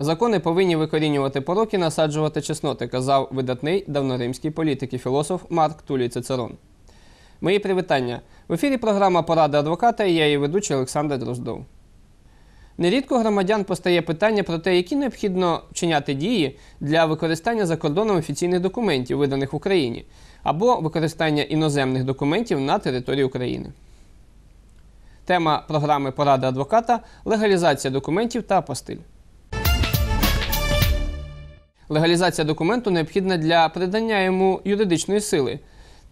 Закони повинні викорінювати пороки, насаджувати чесноти, казав видатний давноримський політик і філософ Марк Тулій Цицерон. Мої привітання. В ефірі програма Порада адвоката і я її ведучий Олександр Дроздов. Нерідко громадян постає питання про те, які необхідно вчиняти дії для використання за кордоном офіційних документів, виданих в Україні, або використання іноземних документів на території України. Тема програми Порада адвоката легалізація документів та апостиль. Легалізація документу необхідна для придання йому юридичної сили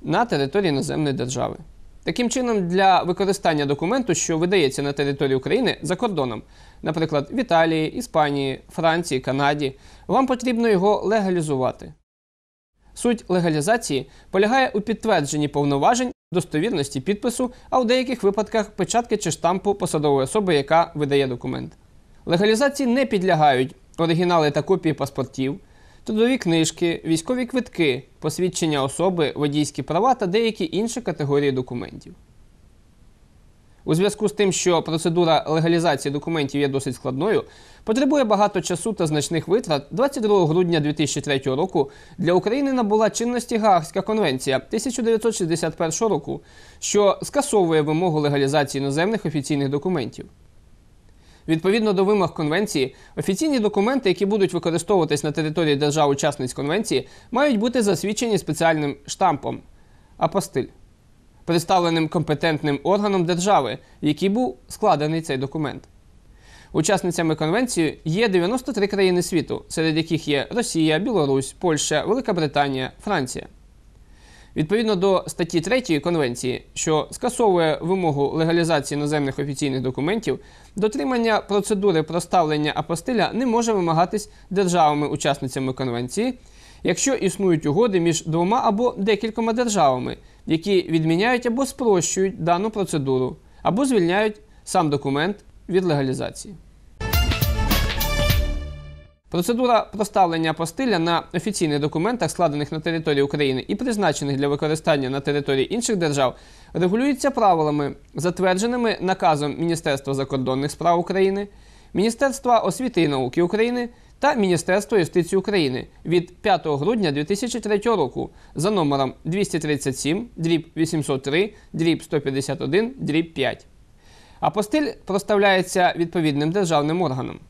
на території іноземної держави. Таким чином, для використання документу, що видається на території України за кордоном, наприклад, в Італії, Іспанії, Франції, Канаді, вам потрібно його легалізувати. Суть легалізації полягає у підтвердженні повноважень достовірності підпису, а у деяких випадках печатки чи штампу посадової особи, яка видає документ. Легалізації не підлягають оригінали та копії паспортів, трудові книжки, військові квитки, посвідчення особи, водійські права та деякі інші категорії документів. У зв'язку з тим, що процедура легалізації документів є досить складною, потребує багато часу та значних витрат, 22 грудня 2003 року для України набула чинності Гаагська конвенція 1961 року, що скасовує вимогу легалізації іноземних офіційних документів. Відповідно до вимог конвенції, офіційні документи, які будуть використовуватись на території держав-учасниць конвенції, мають бути засвідчені спеціальним штампом апостиль, представленим компетентним органом держави, в якій був складений цей документ. Учасницями конвенції є 93 країни світу, серед яких є Росія, Білорусь, Польща, Велика Британія, Франція. Відповідно до статті 3 конвенції, що скасовує вимогу легалізації іноземних офіційних документів, дотримання процедури проставлення апостиля не може вимагатись державами-учасницями конвенції, якщо існують угоди між двома або декількома державами, які відміняють або спрощують дану процедуру, або звільняють сам документ від легалізації. Процедура проставлення апостиля на офіційних документах, складених на території України і призначених для використання на території інших держав, регулюється правилами, затвердженими наказом Міністерства закордонних справ України, Міністерства освіти і науки України та Міністерства юстиції України від 5 грудня 2003 року за номером 237 дріб 803 дріб 151 дріб 5. Апостиль проставляється відповідним державним органом.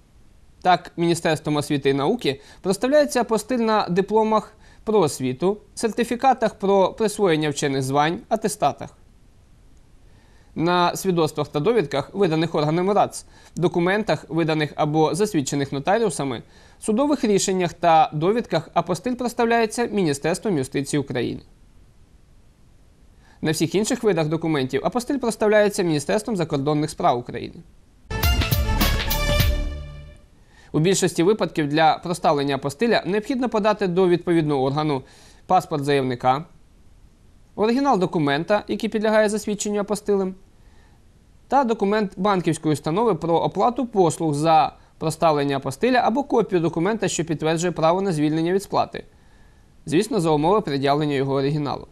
Так, Міністерством освіти і науки проставляється апостиль на дипломах про освіту, сертифікатах про присвоєння вчених звань, атестатах. На свідоцтвах та довідках, виданих органами РАЦ, документах, виданих або засвідчених нотаріусами, судових рішеннях та довідках апостиль проставляється Міністерством юстиції України. На всіх інших видах документів апостиль проставляється Міністерством закордонних справ України. У більшості випадків для проставлення апостиля необхідно подати до відповідного органу паспорт заявника, оригінал документа, який підлягає засвідченню апостилем, та документ банківської установи про оплату послуг за проставлення апостиля або копію документа, що підтверджує право на звільнення від сплати. Звісно, за умови пред'явлення його оригіналу.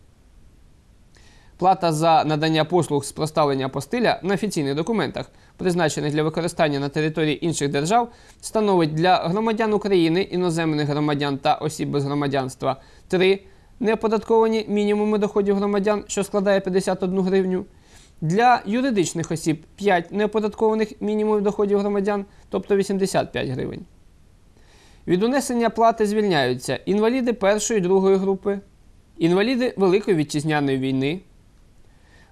Плата за надання послуг з проставлення апостиля на офіційних документах, призначених для використання на території інших держав, становить для громадян України, іноземних громадян та осіб без громадянства 3 неоподатковані мінімуми доходів громадян, що складає 51 гривню. Для юридичних осіб 5 неоподаткованих мінімумів доходів громадян, тобто 85 гривень. Від унесення плати звільняються інваліди першої і другої групи, інваліди Великої вітчизняної війни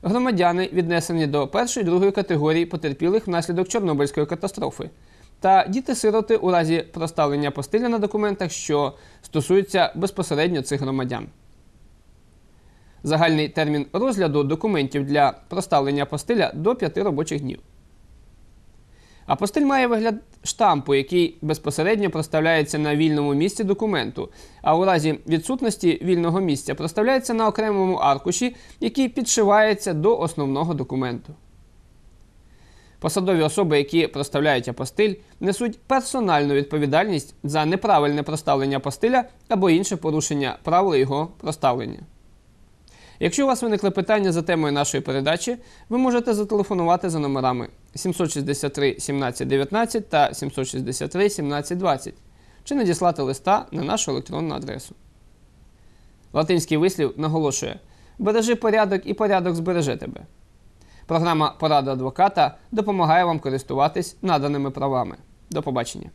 громадяни, віднесені до першої другої категорії потерпілих внаслідок Чорнобильської катастрофи, та діти-сироти у разі проставлення постиля на документах, що стосуються безпосередньо цих громадян. Загальний термін розгляду документів для проставлення постиля до 5 робочих днів. Апостиль має вигляд штампу, який безпосередньо проставляється на вільному місці документу, а у разі відсутності вільного місця проставляється на окремому аркуші, який підшивається до основного документу. Посадові особи, які проставляють апостиль, несуть персональну відповідальність за неправильне проставлення апостиля або інше порушення правил його проставлення. Якщо у вас виникли питання за темою нашої передачі, ви можете зателефонувати за номерами 763 17 19 та 763 17 20 чи надіслати листа на нашу електронну адресу. Латинський вислів наголошує: бережи порядок і порядок збереже тебе. Програма Порада адвоката допомагає вам користуватись наданими правами. До побачення.